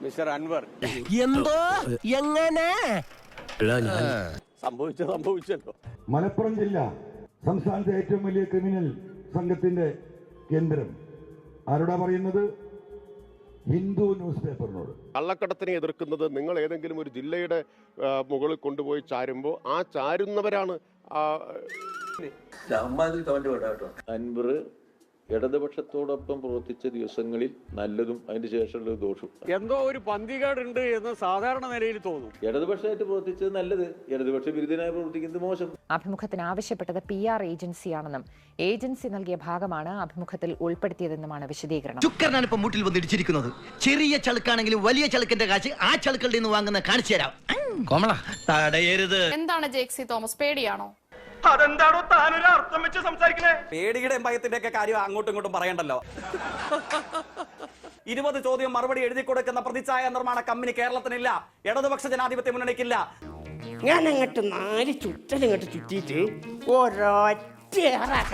Mister Anwar. എന്തോ? എങ്ങനെ? സംഭവിച്ച സംഭവിച്ചല്ലോ. മലപ്പുറം ജില്ല സംസ്ഥാനത്തെ ഏറ്റവും വലിയ ക്രിമിനൽ സംഘത്തിന്റെ കേന്ദ്രം. ആരോടാ പറയുന്നത്? ഹിന്ദു ന്യൂസ് പേപ്പറിനോട് കള്ളക്കടത്തിനെ എതിർക്കുന്നത് നിങ്ങൾ ഏതെങ്കിലും ഒരു ജില്ലയുടെ മുകളിൽ കൊണ്ടുപോയി ചാരുമ്പോൾ ആ ചാരുന്നവരാണ് ആ, അൻവർ ഇടതുപക്ഷത്തോടൊപ്പം പ്രവർത്തിച്ച ദിവസങ്ങളിൽ നല്ലതും അതിന് ശേഷമുള്ള ദോഷവും. എന്തോ ഒരു പന്തികേടുണ്ട് എന്ന് സാധാരണ നിലയിൽ തോന്നും. ഇടതുപക്ഷമായിട്ട് പ്രവർത്തിച്ചത് നല്ലത് ഇടതുപക്ഷ വിരുദ്ധനായി പ്രവർത്തിക്കുന്നത് മോശം. അഭിമുഖത്തിന് ആവശ്യപ്പെട്ടത് പി ആർ ഏജൻസിയാണെന്നും ഏജൻസി നൽകിയ ഭാഗമാണ് അഭിമുഖത്തിൽ ഉൾപ്പെടുത്തിയതെന്നുമാണ് വിശദീകരണം. ചുക്കറിനാണ് ഇപ്പൊ മുട്ടിൽ വന്നിടിച്ചിരിക്കുന്നത് ചെറിയ ചളുക്കാണെങ്കിലും വലിയ ചളുക്കിന്റെ കാശ് ആ ചളുക്കളുടെ നിന്ന് വാങ്ങുന്ന കാണിച്ചു തരാം. കോമള. തടയരുത്. എന്താണ് ജേക്സി തോമസ്? പേടിയാണോ? പേടിയുടെയും ഭയത്തിന്റെ ഒക്കെ കാര്യം അങ്ങോട്ടും ഇങ്ങോട്ടും പറയണ്ടല്ലോ. ഇരുപത് ചോദ്യം മറുപടി എഴുതി കൊടുക്കുന്ന പ്രതിച്ഛായ നിർമ്മാണ കമ്പനി കേരളത്തിനില്ല. ഇടതുപക്ഷ ജനാധിപത്യ മുന്നണിക്കില്ല. ഞാൻ അങ്ങോട്ട് നാല് ചുറ്റലിങ്ങോട്ട് ചുറ്റിയിട്ട് ഒരൊറ്റ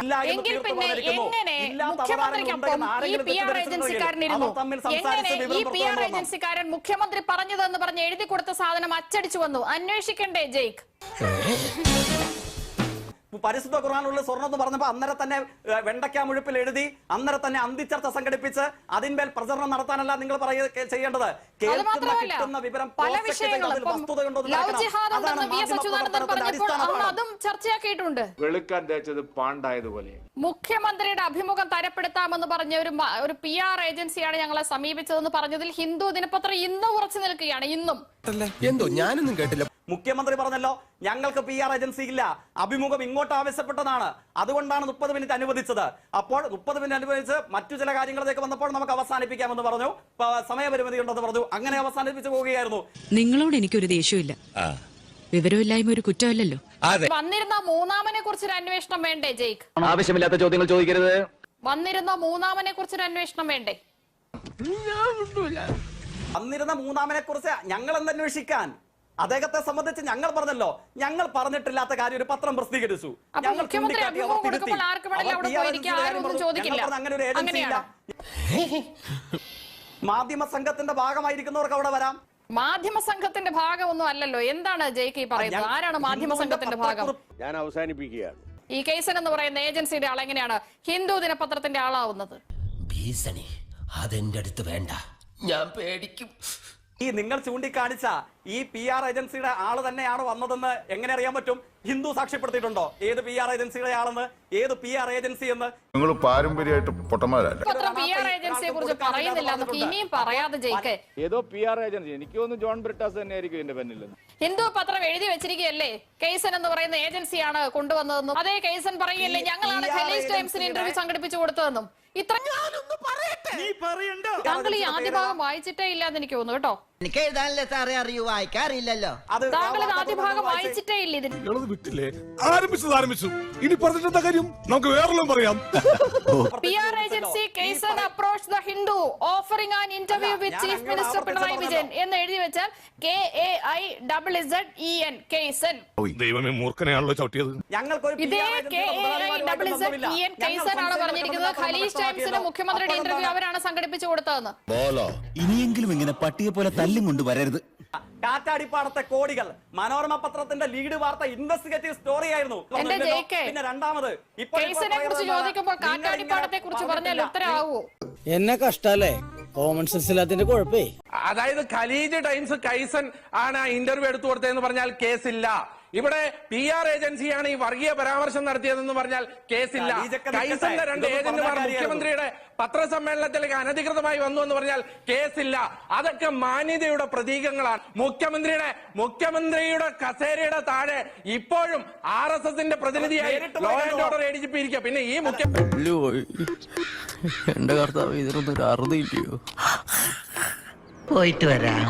ഇല്ല എന്ന് എങ്കിൽ തീർത്ത് പിന്നെ പറഞ്ഞിരിക്കുന്നു. എങ്ങനെ ഇല്ലാത്ത മുഖ്യമന്ത്രിക്കൊപ്പം അപരാധങ്ങൾ ഈ ഉണ്ടെന്ന് പി ആർ ആരെങ്കിലും ഏജൻസിക്കാരനിരുന്നു. അവർ തമ്മിൽ എങ്ങനെ സംസാരിച്ച് ഈ വിവരം പി ആർ പുറത്തുകൊണ്ടുവരണം. ഏജൻസിക്കാരൻ മുഖ്യമന്ത്രി പറഞ്ഞതെന്ന് പറഞ്ഞ് എഴുതി കൊടുത്ത സാധനം അച്ചടിച്ചു വന്നു. അന്വേഷിക്കണ്ടേ ജയ്ക്ക്? പരിശുദ്ധ ഖുർആാനുള്ള സ്വർണം എന്ന് പറഞ്ഞപ്പോൾ അന്നേരം തന്നെ വെണ്ടയ്ക്ക മുഴുപ്പിൽ എഴുതി അന്നേരം തന്നെ അന്തിച്ചർച്ച സംഘടിപ്പിച്ച് അതിന്മേൽ പ്രചരണം നടത്താനല്ല നിങ്ങൾ പറയുക ചെയ്യേണ്ടത്. കേൾക്കുന്ന കിട്ടുന്ന വിവരം ചർച്ചയാക്കിയിട്ടുണ്ട്. വെളുക്കാൻ തേച്ചത് പാണ്ടായതുപോലെ. മുഖ്യമന്ത്രിയുടെ അഭിമുഖം തരപ്പെടുത്താമെന്ന് പറഞ്ഞ ഒരു ഒരു പി ആർ ഏജൻസിയാണ് ഞങ്ങളെ സമീപിച്ചതെന്ന് പറഞ്ഞതിൽ ഹിന്ദു ദിനപത്രം ഇന്നും ഉറച്ചു നിൽക്കുകയാണ് ഇന്നും. എന്തോ ഞാനൊന്നും കേട്ടില്ല. മുഖ്യമന്ത്രി പറഞ്ഞല്ലോ ഞങ്ങൾക്ക് പി ആർ ഏജൻസി ഇല്ല. അഭിമുഖം ഇങ്ങോട്ട് ആവശ്യപ്പെട്ടതാണ്. അതുകൊണ്ടാണ് മുപ്പത് മിനിറ്റ് അനുവദിച്ചത്. അപ്പോൾ മുപ്പത് മിനിറ്റ് അനുവദിച്ച് മറ്റു ചില കാര്യങ്ങളിലേക്ക് വന്നപ്പോൾ നമുക്ക് അവസാനിപ്പിക്കാമെന്ന് പറഞ്ഞു. സമയപരിമിതി ഉണ്ടെന്ന് പറഞ്ഞു. അങ്ങനെ അവസാനിപ്പിച്ചു പോവുകയായിരുന്നു. നിങ്ങളോട് എനിക്കൊരു ദേഷ്യമില്ല വിവരമില്ലായ്മ ഒരു കുറ്റമല്ലല്ലോ. വന്നിരുന്ന മൂന്നാമനെ കുറിച്ചൊരു അന്വേഷണം വേണ്ടേ ജയ്ക്ക്? ആവശ്യമില്ലാത്ത ചോദ്യങ്ങൾ ചോദിക്കരുത്. വന്നിരുന്ന മൂന്നാമനെ കുറിച്ചൊരു അന്വേഷണം വേണ്ടേ? വന്നിരുന്ന മൂന്നാമനെ കുറിച്ച് ഞങ്ങൾ എന്തന്വേഷിക്കാൻ അദ്ദേഹത്തെ സംബന്ധിച്ച് ഞങ്ങൾ പറഞ്ഞല്ലോ. ഞങ്ങൾ പറഞ്ഞിട്ടില്ലാത്ത കാര്യം ഒരു പത്രം പ്രസിദ്ധീകരിച്ചു. ഞങ്ങൾ അങ്ങനെ ഒരു ഏജൻസി ഇല്ല. മാധ്യമ സംഘത്തിന്റെ ഭാഗമായിരിക്കുന്നവർക്ക് അവിടെ വരാം. മാധ്യമ സംഘത്തിന്റെ ഭാഗമൊന്നും അല്ലല്ലോ. എന്താണ് ജെ കെ പറയുന്നത്? ആരാണ് മാധ്യമ സംഘത്തിന്റെ ഭാഗം? ഞാൻ അവസാനിപ്പിക്കുകയാണ്. ഈ കേസൻ എന്ന് പറയുന്ന ഏജൻസിയുടെ ആൾ എങ്ങനെയാണ് ഹിന്ദു ദിനപത്രത്തിന്റെ ആളാവുന്നത്? ഭീഷണി. അതെന്റെ അടുത്ത് വേണ്ട. ഞാൻ പേടിക്കും. ഈ നിങ്ങൾ ചൂണ്ടിക്കാണിച്ച ഈ പി ആർ ഏജൻസിയുടെ ആൾ തന്നെയാണ് വന്നതെന്ന് എങ്ങനെ അറിയാൻ പറ്റും? ഹിന്ദു സാക്ഷ്യപ്പെടുത്തിയിട്ടുണ്ടോ? ഏത് പി ആർ ഏജൻസിയുടെ ആളെന്ന്? ഏത് പി ആർ ഏജൻസി എന്ന്? നിങ്ങൾ പാരമ്പര്യമായിട്ട് പൊട്ടന്മാരല്ല. പത്രം പി ഏജൻസിയെ കുറിച്ച് പറയുന്നില്ല. നമുക്ക് ഇനിയും പറയാതെ ജയിക്കെ. ഏതോ പി ആർ ഏജൻസി എനിക്ക് തോന്നുന്നു ജോൺ ബ്രിട്ടാസ് തന്നെ ആയിരിക്കും ഇതിന്റെ പിന്നിൽ ഹിന്ദു പത്രം എഴുതി വെച്ചിരിക്കുകയല്ലേ? കേസൻ എന്ന് പറയുന്ന ഏജൻസിയാണ് കൊണ്ടുവന്നതെന്നും. അതേ കേസൻ പറയുകയല്ലേ? ഞങ്ങളാണ് ടൈംസിന് ഇന്റർവ്യൂ സംഘടിപ്പിച്ചു കൊടുത്തതെന്നും. ഇത്ര താങ്കൾ ഈ ആദ്യ ഭാഗം വായിച്ചിട്ടേ ഇല്ല എന്ന് എനിക്ക് തോന്നുന്നു കേട്ടോ? എനിക്ക് എഴുതാനല്ലേ സാറേ അറിയൂ? വായിക്കാറില്ലല്ലോ. താങ്കൾ ഇത് ആദ്യ ഭാഗം വായിച്ച് വായിച്ചിട്ടേ ഇല്ല ഇതിന്. വിട്ടില്ലേ? ആരംഭിച്ചത് ആരംഭിച്ചു. ഇനി പറഞ്ഞിട്ടെന്താ കാര്യം? നമുക്ക് വേറെല്ലാം പറയാം. P R Kaizen approach the Hindu offering an interview with chief minister Pinarayi Vijayan. എന്ന് എഴുതി വെച്ചാൽ K A I double Z E N Kaizen ദൈവമേ മൂർഖനെയാണല്ലോ ചവിട്ടിയത്. ഇതേ K A I double Z E N Kaizen ആണ് പറഞ്ഞിരിക്കുന്നത്. ഖലീസ് ടൈംസിന് മുഖ്യമന്ത്രിയുടെ ഇന്റർവ്യൂ അവരാണ് സംഘടിപ്പിച്ചു കൊടുത്തതെന്ന്. ഇനിയെങ്കിലും ഇങ്ങനെ പട്ടിയെ പോലെ തല്ലും കൊണ്ട് വരരുത്. കാറ്റാടിപ്പാടത്തെ കോടികൾ. മനോരമ പത്രത്തിന്റെ ലീഡ് വാർത്ത ഇൻവെസ്റ്റിഗേറ്റീവ് സ്റ്റോറി ആയിരുന്നു. പിന്നെ രണ്ടാമത് ഇപ്പോൾ കുറിച്ച് ചോദിക്കുമ്പോൾ നിങ്ങൾ കുറിച്ച് പറഞ്ഞാൽ പറഞ്ഞിട്ടില്ല. എന്നെ കഷ്ടല്ലേ? കോമൺ സെൻസ് ഇല്ലാത്തിന്റെ കുഴപ്പേ. അതായത് ഖലീജ് ടൈംസ് കൈസൻ ആണ് ആ ഇന്റർവ്യൂ എടുത്തു കൊടുത്തതെന്ന് പറഞ്ഞാൽ കേസില്ല. ഇവിടെ പി ആർ ഏജൻസിയാണ് ഈ വർഗീയ പരാമർശം നടത്തിയതെന്ന് പറഞ്ഞാൽ കേസില്ല. കൈസന്റെ രണ്ട് ഏജന്റുമാർ മുഖ്യമന്ത്രിയുടെ പത്രസമ്മേളനത്തിലേക്ക് അനധികൃതമായി വന്നു എന്ന് പറഞ്ഞാൽ കേസില്ല. അതൊക്കെ മാന്യതയുടെ പ്രതീകങ്ങളാണ്. മുഖ്യമന്ത്രിയുടെ മുഖ്യമന്ത്രിയുടെ കസേരയുടെ താഴെ ഇപ്പോഴും ആർ എസ് എസിന്റെ പ്രതിനിധിയായി law and order A D G P ഇരിക്കുക പിന്നെ ഈ മുഖ്യമന്ത്രി എന്റെ കർത്താവ് ഇതിനൊന്നും ഒരു അറുതില്ലയോ പോയിട്ട് വരാം.